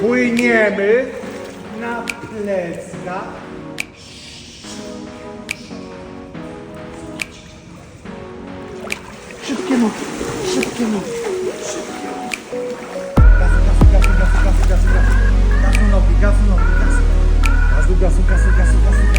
Płyniemy na pleckach. Szybkie nóg, szybkie nóg. Gazu, gazu, gazu, gazu, gazu, gazu, gazu. Gazu nogi, gazu nogi, gazu. Gazu, gazu, gazu, gazu, gazu, gazu, gazu,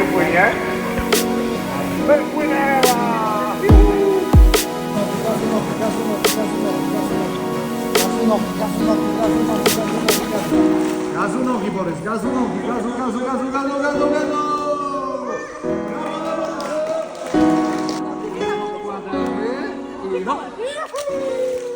tu płynie. Wypłynęła! Gazu nogi, Borys, gazu nogi, gazu, gazu, gazu, gazu, gazu, gazu! Brawo, brawo! Dokładamy i no. hop!